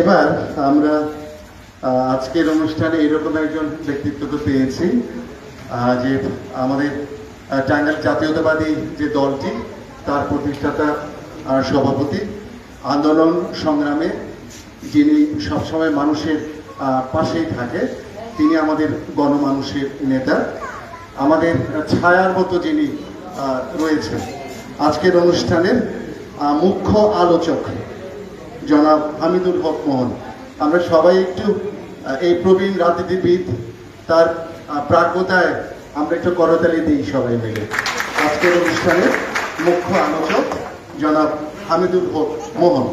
এবার আমরা আজকের অনুষ্ঠানে এরকম একজন ব্যক্তিত্বকে পেয়েছি যে আমাদের টাঙ্গাইল জাতীয়তাবাদী যে দলটি, তার প্রতিষ্ঠাতা আর সভাপতি, আন্দোলন সংগ্রামে যিনি সবসময় মানুষের পাশেই থাকে, তিনি আমাদের গণমানুষের নেতা। আমাদের ছায়ার মতো যিনি রয়েছেন। আজকের অনুষ্ঠানের মুখ্য আলোচক জনাব হামিদুল হক মোহন। আমরা সবাই একটু এই প্রবীণ রাজনীতিবিদ, তার প্রাজ্ঞতায় আমরা একটু করতালি দিই সবাই মিলে। আজকের অনুষ্ঠানের মুখ্য আলোচক জনাব হামিদুল হক মোহন।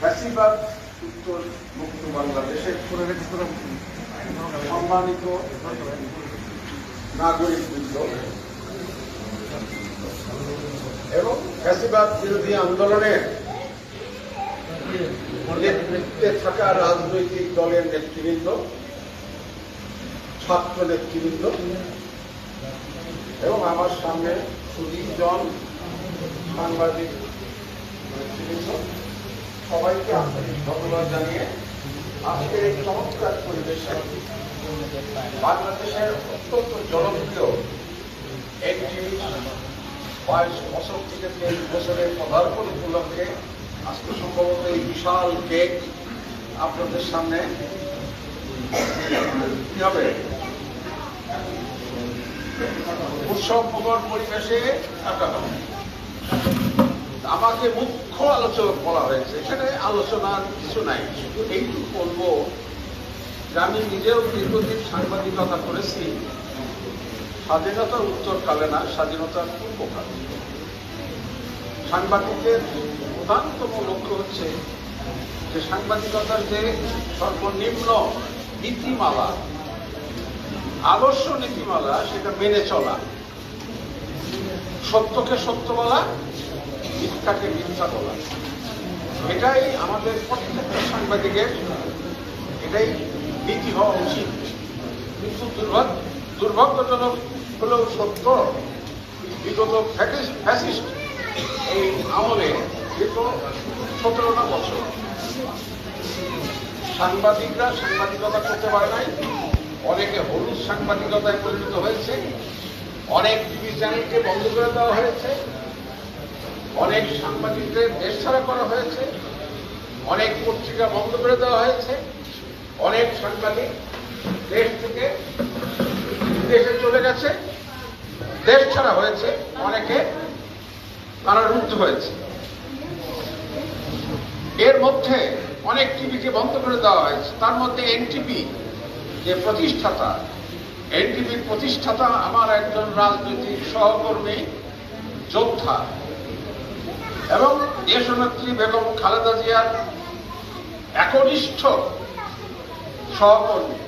ফ্যাসিবাদ উত্তর মুক্ত বাংলাদেশের সম্মানিত। নাগরিক বৃন্দ এবং ফ্যাসিবাদ বিরোধী আন্দোলনের নেতৃত্বে থাকা রাজনৈতিক দলের নেতৃবৃন্দ, ছাত্র নেতৃবৃন্দ এবং আমার সামনে সুদীপ সাংবাদিক নেতৃবৃন্দ, সবাইকে আন্তরিক ধন্যবাদ জানিয়ে আজকের এই চমৎকার পরিবেশে বাংলাদেশের অত্যন্ত জনপ্রিয় একটি বাইশ বছর থেকে তেইশ বছরের পদার্পণ উপলক্ষে আজকে সম্ভবত এই বিশাল কেক আপনাদের সামনে কি হবে? উৎসব পরিবেশে কাটানো আমাকে মুখ্য আলোচক বলা হয়েছে, এখানে আলোচনার কিছু নাই, শুধু এইটুকু বলব আমি নিজেও দীর্ঘদিন সাংবাদিকতা করেছি। স্বাধীনতার উত্তরকালে না স্বাধীনতার পূর্বকালে সাংবাদিকের প্রধানতম লক্ষ্য হচ্ছে যে সাংবাদিকতার যে সর্বনিম্ন নীতিমালা, আদর্শ নীতিমালা, সেটা মেনে চলা। সত্যকে সত্য বলা, মিথ্যাকে মিথ্যা বলা। এটাই আমাদের প্রত্যেকটা সাংবাদিকের, এটাই নীতি হওয়া উচিত। কিন্তু দুর্ভাগ্য দুর্ভাগ্যজনক হলেও সত্য, বিগত ফ্যাসিস্ট এই আমলে দীর্ঘ সতেরোটা বছর সাংবাদিকরা সাংবাদিকতা করতে পারে নাই। অনেকে হলুদ সাংবাদিকতায় পরিণত হয়েছে। অনেক টিভি চ্যানেলকে বন্ধ করে দেওয়া হয়েছে। অনেক সাংবাদিকদের দেশ ছাড়া করা হয়েছে। অনেক পত্রিকা বন্ধ করে দেওয়া হয়েছে। অনেক সাংবাদিক দেশ থেকে দেশে চলে গেছে। দেশ ছাড়া হয়েছে অনেকে কারারুদ্ধ হয়েছে। এর মধ্যে অনেক টিভিকে বন্ধ করে দেওয়া হয়েছে। তার মধ্যে এনটিভি যে প্রতিষ্ঠাতা এনটিভির প্রতিষ্ঠাতা আমার একজন রাজনৈতিক সহকর্মী, যোদ্ধা, এবং দেশনেত্রী বেগম খালেদা জিয়ার একনিষ্ঠ সহকর্মী।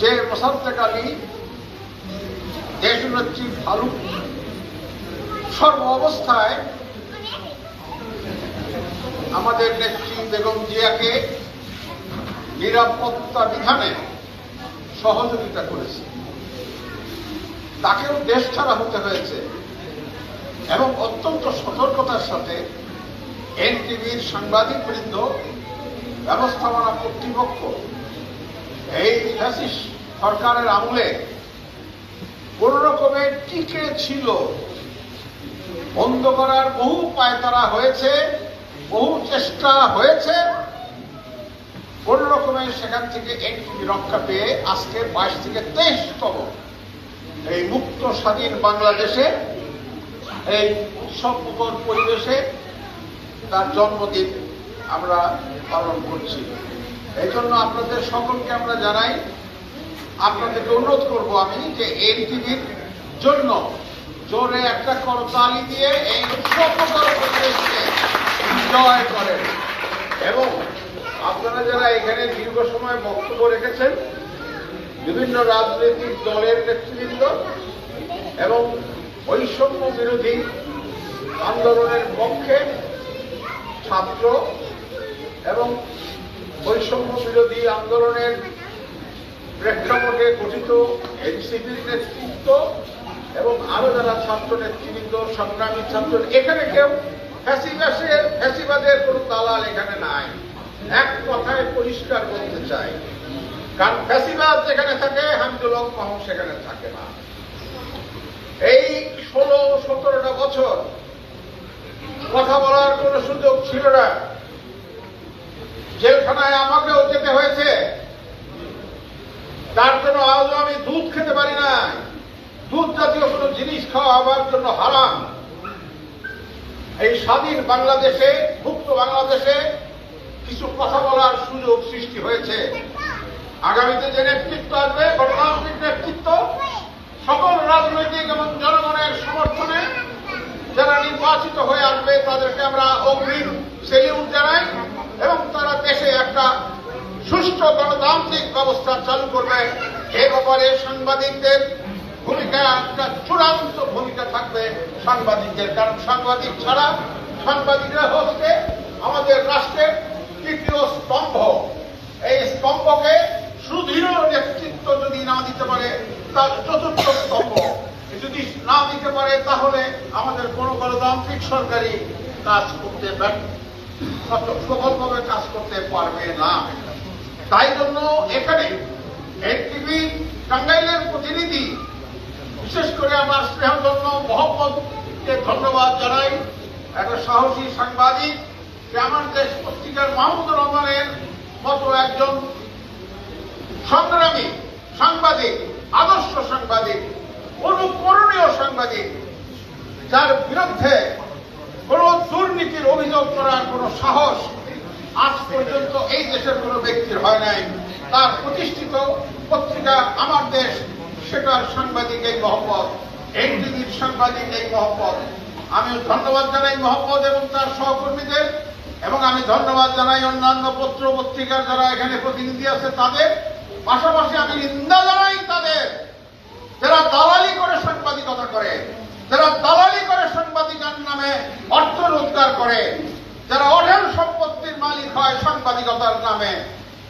যে মোসাদ্দেক আলী দেশনেত্রী ফারুক, সর্ব অবস্থায় আমাদের নেত্রী বেগম জিয়াকে নিরাপত্তা বিধানে সহযোগিতা করেছে। তাকেও দেশ ছাড়া হতে হয়েছে এবং অত্যন্ত সতর্কতার সাথে এনটিভির সাংবাদিক বৃন্দ ব্যবস্থাপনা কর্তৃপক্ষ। এই ফ্যাসিস সরকারের আমলে কোন রকমের টিকে ছিল। বন্ধ করার বহু পায়তারা হয়েছে, বহু চেষ্টা হয়েছে। কোন রকমের সেখান থেকে এনটিভি রক্ষা পেয়ে আজকে বাইশ থেকে তেইশতম এই মুক্ত স্বাধীন বাংলাদেশে, এই উৎসব পরিবেশে তার জন্মদিন আমরা পালন করছি। এই জন্য আপনাদের সকলকে আমরা জানাই, আপনাদেরকে অনুরোধ করব আমি যে এই টিভির জন্য জোরে একটা করতালি দিয়ে এই পরিবেশকে জয় করেন। এবং আপনারা যারা এখানে দীর্ঘ সময় বক্তব্য রেখেছেন, বিভিন্ন রাজনৈতিক দলের নেতৃবৃন্দ এবং বৈষম্য বিরোধী আন্দোলনের পক্ষে ছাত্র এবং বৈষম্য বিরোধী আন্দোলনের প্রেক্ষাপটে গঠিত এনসিপির নেতৃত্ব এবং আরও যারা ছাত্র নেতৃবৃন্দ, সংগ্রামী ছাত্র, এখানে কেউ ফ্যাসিবাদের কোন দালাল এখানে নাই। এক কথায় পরিষ্কার করতে চাই, কারণ ফ্যাসিবাদ যেখানে থাকে, হামদুল হক মাহমুদ সেখানে থাকে না। এই ষোলো, সতেরোটা বছর কথা বলার কোন সুযোগ ছিল না। জেলখানায় আমাকেও যেতে হয়েছে। তার জন্য আজও আমি দুধ খেতে পারি না দুধ জাতীয় কোনো জিনিস খাওয়া আমার জন্য হারাম। এই স্বাধীন বাংলাদেশে, মুক্ত বাংলাদেশে কিছু কথা বলার সুযোগ সৃষ্টি হয়েছে। আগামীতে যে নেতৃত্ব আসবে, গণতান্ত্রিক নেতৃত্ব, সকল রাজনৈতিক এবং জনগণের সমর্থনে যারা নির্বাচিত হয়ে আসবে, তাদেরকে আমরা অগ্রিম সেলিউট জানাই। এবং তারা দেশে একটা সুষ্ঠু গণতান্ত্রিক ব্যবস্থা চালু করবে। এ ব্যাপারে সাংবাদিকদের ভূমিকা, একটা চূড়ান্ত ভূমিকা থাকবে সাংবাদিকদের। কারণ সাংবাদিক ছাড়া সাংবাদিকরা হচ্ছে আমাদের রাষ্ট্রের তৃতীয় স্তম্ভ। এই স্তম্ভকে সুদৃঢ় নেতৃত্ব যদি না দিতে পারে, তার চতুর্থ স্তম্ভ। যদি না দিতে পারে, তাহলে আমাদের কোন গণতান্ত্রিক সরকারি কাজ করতে ব্যর্থ। সফলভাবে কাজ করতে পারবে না। তাই জন্য এখানে এনটিভি টাঙ্গাইলের প্রতিনিধি, বিশেষ করে আমার স্নেহজন্য মোহাম্মদকে ধন্যবাদ জানাই। একটা সাহসী সাংবাদিক যে আমার দেশ পত্রিকার মাহমুদুর রহমানের মতো একজন সংগ্রামী সাংবাদিক, আদর্শ সাংবাদিক, অনুকরণীয় সাংবাদিক, যার বিরুদ্ধে কোন দুর্নীতির অভিযোগ করার কোন সাহস আজ পর্যন্ত এই দেশের কোন ব্যক্তির হয় নাই। তার প্রতিষ্ঠিত পত্রিকা আমার দেশ, সেটার সাংবাদিক এই মহব্বত এনটিভির সাংবাদিক এই মহব্বত আমি ধন্যবাদ জানাই মহব্বত এবং তার সহকর্মীদের, এবং আমি ধন্যবাদ জানাই অন্যান্য পত্র পত্রিকার যারা এখানে প্রতিনিধি আছে তাদের। পাশাপাশি আমি নিন্দা জানাই তাদের, যারা দালালি করে সাংবাদিকতা করে। যারা দালালি করে সাংবাদিকার নামে অর্থ রোজগার করে, যারা অঢেল সম্পত্তির মালিক হয় সাংবাদিকতার নামে,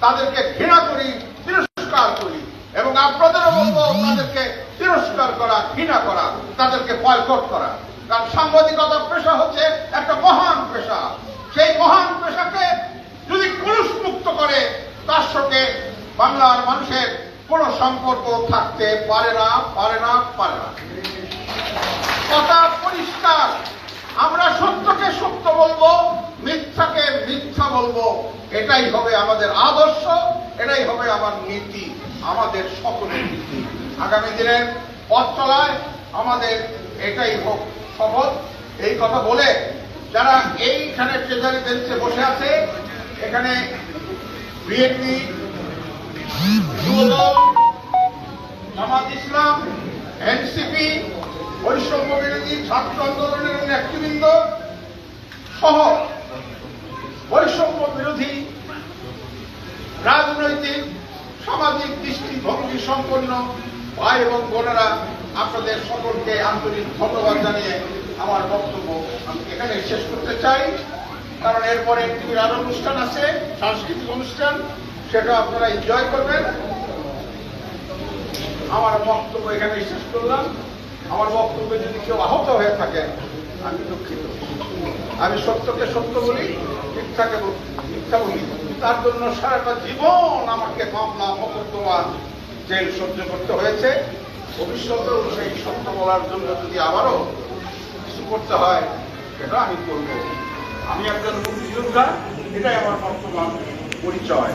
তাদেরকে ঘৃণা করি, তিরস্কার করি এবং আপনাদেরও বলব, তাদেরকে তিরস্কার করা, ঘৃণা করা, তাদেরকে বয়কট করা। কারণ সাংবাদিকতা পেশা হচ্ছে একটা মহান পেশা। সেই মহান পেশাকে যদি পুরুষ মুক্ত করে, তার সঙ্গে বাংলার মানুষের কোন সম্পর্ক থাকতে পারে না পারে না পারে না। কথা পরিষ্কার। আমরা সত্যকে সত্য বলব, মিথ্যাকে মিথ্যা বলব। এটাই হবে আমাদের আদর্শ, এটাই হবে আমার নীতি, আমাদের সকলের নীতি। আগামী দিনের পথ চলায় আমাদের এটাই হোক সফল। এই কথা বলে যারা এইখানে ট্রেজারি বেঞ্চে বসে আছে, এখানে বিএনপি, যুবদল, জামাত ইসলাম, এনসিপি বৈষম্য বিরোধী ছাত্র আন্দোলনের নেতৃবৃন্দ সহ বৈষম্য বিরোধী রাজনৈতিক, সামাজিক দৃষ্টিভঙ্গি সম্পন্ন ভাই এবং বোনেরা আপনাদের সকলকে আন্তরিক ধন্যবাদ জানিয়ে আমার বক্তব্য আমি এখানে শেষ করতে চাই। কারণ এরপরে টিভির আরও অনুষ্ঠান আছে, সাংস্কৃতিক অনুষ্ঠান, সেটা আপনারা এনজয় করবেন। আমার বক্তব্য এখানে শেষ করলাম। আমার বক্তব্যে যদি কেউ আহত হয়ে থাকেন আমি দুঃখিত। আমি সত্যকে সত্য বলি, মিথ্যাকে মিথ্যা বলি। তার জন্য সারাটা জীবন আমাকে মামলা মকদ্দমা জেল সহ্য করতে হয়েছে। ভবিষ্যতেও সেই সত্য বলার জন্য যদি আবারও কিছু করতে হয়, সেটা আমি করব। আমি একজন মুক্তিযোদ্ধা, এটাই আমার বর্তমান পরিচয়।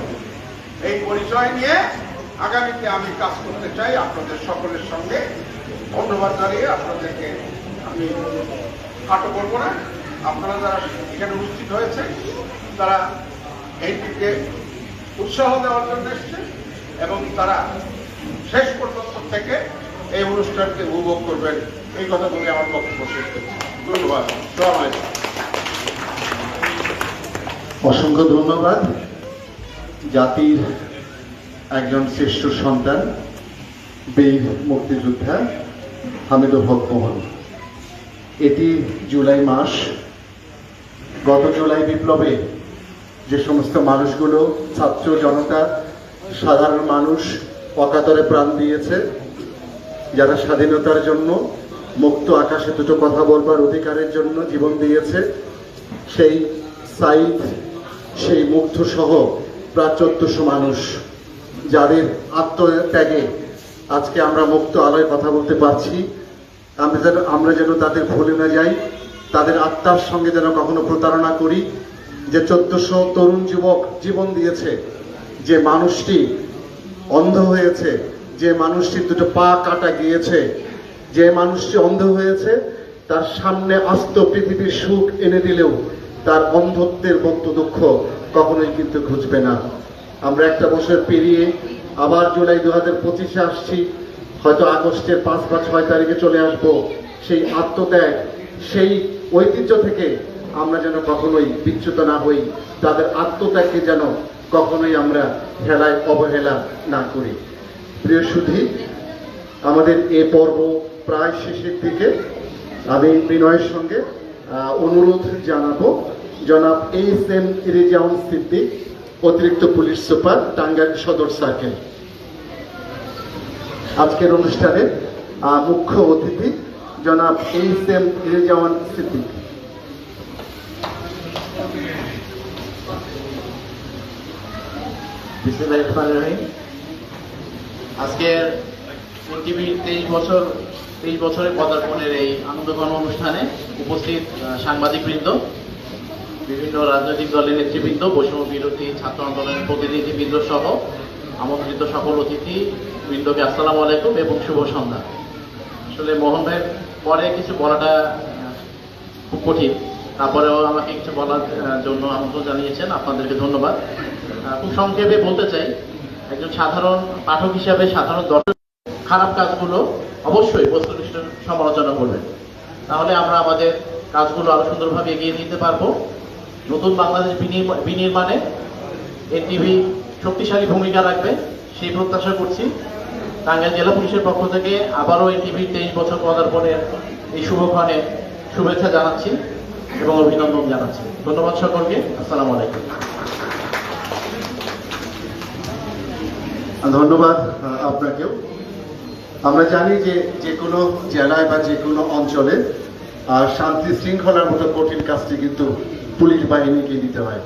এই পরিচয় নিয়ে আগামীতে আমি কাজ করতে চাই আপনাদের সকলের সঙ্গে। ধন্যবাদ জানিয়ে আপনাদেরকে আমি খাটো করব না। আপনারা যারা এখানে উপস্থিত হয়েছে তারা এইটিকে উৎসাহ দেওয়ার জন্য এসছে এবং তারা শেষ পর্যন্ত থেকে এই অনুষ্ঠানকে উপভোগ করবেন। এই কথা বলে আমার বক্তব্য শেষ করছি। ধন্যবাদ। অসংখ্য ধন্যবাদ। জাতির একজন শ্রেষ্ঠ সন্তান, বীর মুক্তিযোদ্ধা। হামিদুল হক মোহন। এটি জুলাই মাস। গত জুলাই বিপ্লবে যে সমস্ত মানুষগুলো, ছাত্র জনতা, সাধারণ মানুষ অকাতরে প্রাণ দিয়েছে, যারা স্বাধীনতার জন্য মুক্ত আকাশে দুটো কথা বলবার অধিকারের জন্য জীবন দিয়েছে, সেই সাইদ, সেই মুগ্ধ সহ প্রায় চোদ্দশো মানুষ, যাদের আত্মত্যাগে আজকে আমরা মুক্ত আলোয় কথা বলতে পারছি। আমরা যেন আমরা যেন তাদের ভুলে না যাই, তাদের আত্মার সঙ্গে যেন কখনো প্রতারণা করি। যে চোদ্দশো তরুণ যুবক জীবন দিয়েছে, যে মানুষটি অন্ধ হয়েছে, যে মানুষটির দুটো পা কাটা গিয়েছে, যে মানুষটি অন্ধ হয়েছে, তার সামনে আস্ত পৃথিবীর সুখ এনে দিলেও তার অন্ধত্বের মত দুঃখ কখনোই কিন্তু ঘুচবে না। আমরা একটা বছর পেরিয়ে আবার জুলাই দু হাজার পঁচিশে আসছি। হয়তো আগস্টের পাঁচ বা ছয় তারিখে চলে আসব। সেই আত্মত্যাগ, সেই ঐতিহ্য থেকে আমরা যেন কখনোই বিচ্যুত না হই। তাদের আত্মত্যাগকে যেন কখনোই আমরা হেলায় অবহেলা না করি। প্রিয় সুধী, আমাদের এ পর্ব প্রায় শেষের দিকে। আমি বিনয়ের সঙ্গে অনুরোধ জানাব। জনাব এইচ এম রেজাউন সিদ্দিক অতিরিক্ত পুলিশ সুপার, টাঙ্গাইল সদর সার্কেল আজকের অনুষ্ঠানে মুখ্য অতিথি জনাব এইচ এম রেজাওয়ান সিদ্দিক। আজকের টিভির তেইশ বছর, তেইশ বছরের পদার্পণের এই আনন্দঘন অনুষ্ঠানে উপস্থিত সাংবাদিকবৃন্দ বিভিন্ন রাজনৈতিক দলের নেতৃবৃন্দ, বৈষম্য বিরোধী ছাত্র আন্দোলনের প্রতিনিধিবৃন্দ সহ আমন্ত্রিত সকল অতিথি বৃন্দকে আসসালামু আলাইকুম এবং শুভ সন্ধ্যা। আসলে মোহন ভাইয়ের পরে কিছু বলাটা খুব কঠিন। তারপরেও আমাকে কিছু বলার জন্য আমন্ত্রণ জানিয়েছেন। আপনাদেরকে ধন্যবাদ। খুব সংক্ষেপে বলতে চাই, একজন সাধারণ পাঠক হিসাবে সাধারণ দর্শক খারাপ কাজগুলো অবশ্যই বস্তুনিষ্ঠ সমালোচনা করবেন। তাহলে আমরা আমাদের কাজগুলো আরও সুন্দরভাবে এগিয়ে নিতে পারব। নতুন বাংলাদেশ বিনির্মা- বিনির্মাণে এনটিভি শক্তিশালী ভূমিকা রাখবে, সেই প্রত্যাশা করছি। টাঙ্গাইল জেলা পুলিশের পক্ষ থেকে আবারও এনটিভির তেইশ বছর পদার্পণের এই শুভক্ষণে শুভেচ্ছা জানাচ্ছি এবং অভিনন্দন জানাচ্ছি। ধন্যবাদ সকলকে। আসসালামু আলাইকুম। ধন্যবাদ আপনাকেও। আমরা জানি যে যে কোনো জেলায় বা যে কোনো অঞ্চলে শান্তি শৃঙ্খলার মতো কঠিন কাজটি কিন্তু পুলিশ বাহিনীকে দিতে হয়।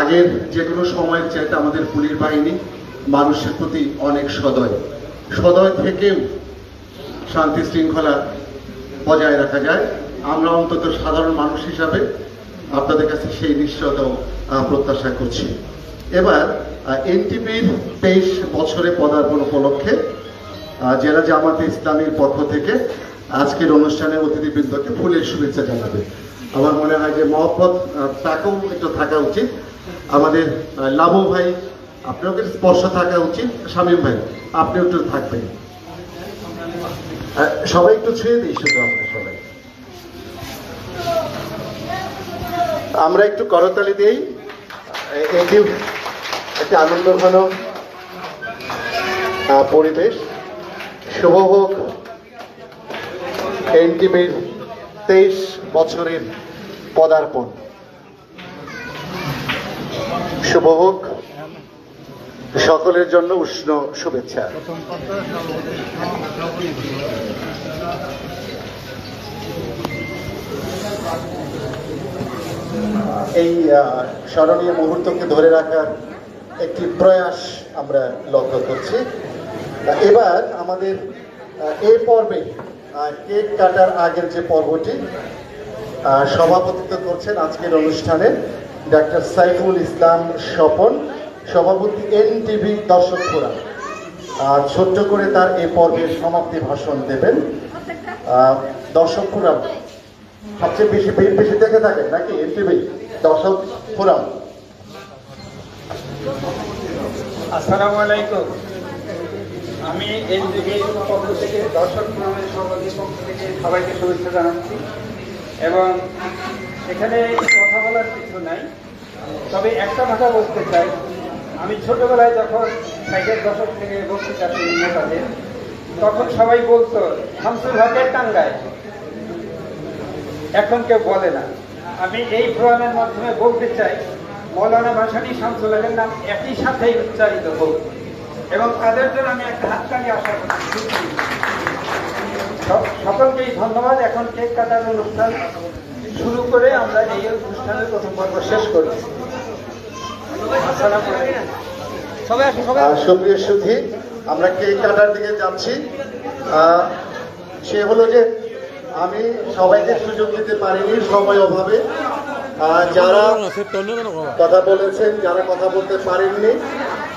আগের যে কোনো সময়ের চাইতে আমাদের পুলিশ বাহিনী মানুষের প্রতি অনেক সদয়। সদয় থেকেও শান্তি শৃঙ্খলা বজায় রাখা যায়। আমরা অন্তত সাধারণ মানুষ হিসাবে আপনাদের কাছে সেই নিশ্চয়তাও প্রত্যাশা করছি। এবার এনটিপির তেইশ বছরে পদার্পণ উপলক্ষে জেলা জামাতে ইসলামীর পক্ষ থেকে আজকের অনুষ্ঠানে অতিথিবৃন্দকে ফুলের শুভেচ্ছা জানাবে। আমার মনে হয় যে মহব্বত তাকেও একটু থাকা উচিত। আমাদের লাবু ভাই আপনার স্পর্শ থাকা উচিত। শামীম ভাই, আপনিও একটু থাকবেন। সবাই একটু ছুঁয়ে দিই শুধু আমরা সবাই। আমরা একটু করতালি দিই। এটি একটি আনন্দ ঘন পরিবেশ। শুভ হোক এনটিভির তেইশ বছরের পদার্পণ। শুভ হোক। সকলের জন্য উষ্ণ শুভেচ্ছা। এই স্মরণীয় মুহূর্তকে ধরে রাখার একটি প্রয়াস আমরা লক্ষ্য করছি। এবার আমাদের এই পর্বে কেক কাটার আগের যে পর্বটি সভাপতিত্ব করছেন আজকের অনুষ্ঠানে ডাক্তার সাইফুল ইসলাম স্বপন, সভাপতি এনটিভি দর্শক ফোরাম। ছোট্ট করে তার এই পর্বের সমাপ্তি ভাষণ দেবেন। দর্শক ফোরাম, সবচেয়ে বেশি বেশি দেখে থাকেন নাকি এনটিভি দর্শক ফোরাম? আসসালামু আলাইকুম। আমি এনজিবির পক্ষ থেকে, দর্শক ফোরামের সভাপতির পক্ষ থেকে সবাইকে শুভেচ্ছা জানাচ্ছি। এবং এখানে কথা বলার কিছু নাই। তবে একটা কথা বলতে চাই। আমি ছোটবেলায় যখন ষাটের দশক থেকে বক্তৃতা শুনি নেতাদের তখন সবাই বলতো, শামসুল হকের টাঙ্গায় এখন কেউ বলে না। আমি এই ফোরামের মাধ্যমে বলতে চাই, মৌলানা ভাসানী শামসুল হকের নাম একই সাথে উচ্চারিত হোক। এবং তাদের জন্য আমি একটা হাততালি আশা করছি। সক- সকলকেই ধন্যবাদ। এখন কেক কাটার অনুষ্ঠান শুরু করে আমরা এই অনুষ্ঠানের প্রথম পর্ব শেষ করি সবাই আসুন সবাই সুপ্রিয় সুধী আমরা কেক কাটার দিকে যাচ্ছি। সে হলো যে আমি সবাইকে সুযোগ দিতে পারিনি সময় অভাবে। যারা কথা বলেছেন যারা কথা বলতে পারেননি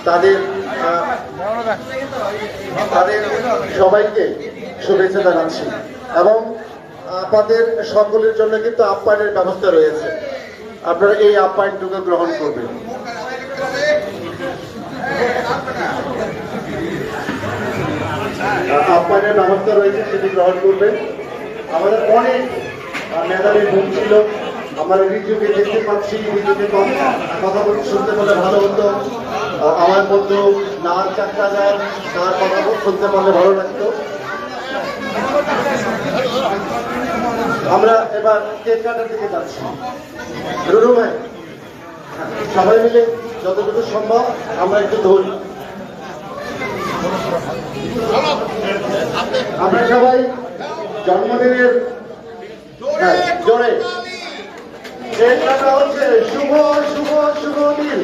তাদের তাদের সবাইকে শুভেচ্ছা জানাচ্ছি। এবং আপনাদের সকলের জন্য কিন্তু আপ্যায়নের ব্যবস্থা রয়েছে। আপনারা এই আপ্যায়নটুকু গ্রহণ করবেন। আপ্যায়নের ব্যবস্থা রয়েছে, সেটি গ্রহণ করবেন। আমাদের অনেক মেধাবী বোন ছিল আমরা ঋতুকে দেখতে পাচ্ছি ঋতুকে কথা বলতে শুনতে পেলে ভালো হতো আমার মতো নাচ চাকরা যায় তার কথা শুনতে পারলে ভালো লাগতো। আমরা এবার কেক কাটার দিকে যাচ্ছি। রুরু ভাই সবাই মিলে যতটুকু সম্ভব আমরা একটু ধরি। আমরা সবাই জন্মদিনের হ্যাঁ, জোরে। কাটা হচ্ছে শুভ শুভ শুভ দিন।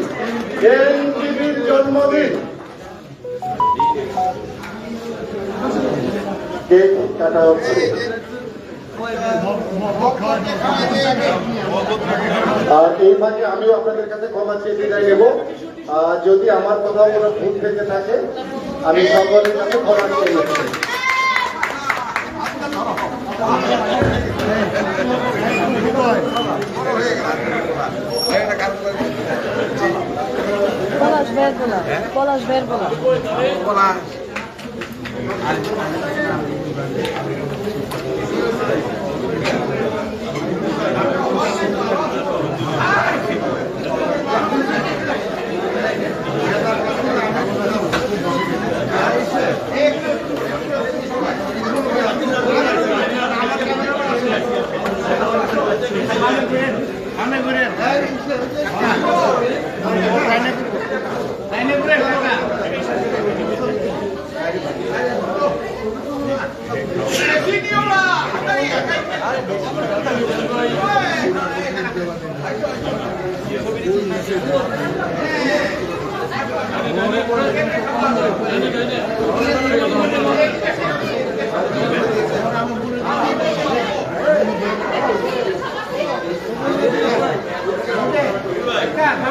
এনটিভির জন্মদিন। কাটা হচ্ছে? আর আমিও আপনাদের কাছে যদি আমার কোথাও কোনো ভুল থেকে থাকে, আমি সকলের কাছে ক্ষমা চেয়ে Bolas vérgula. É? Bolas vérgula. Bolas.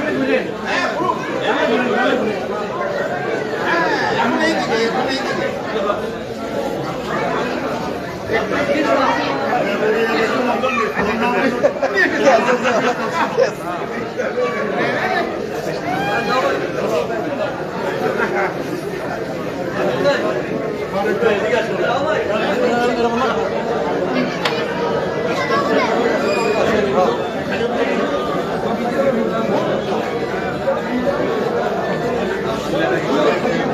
ありがとい。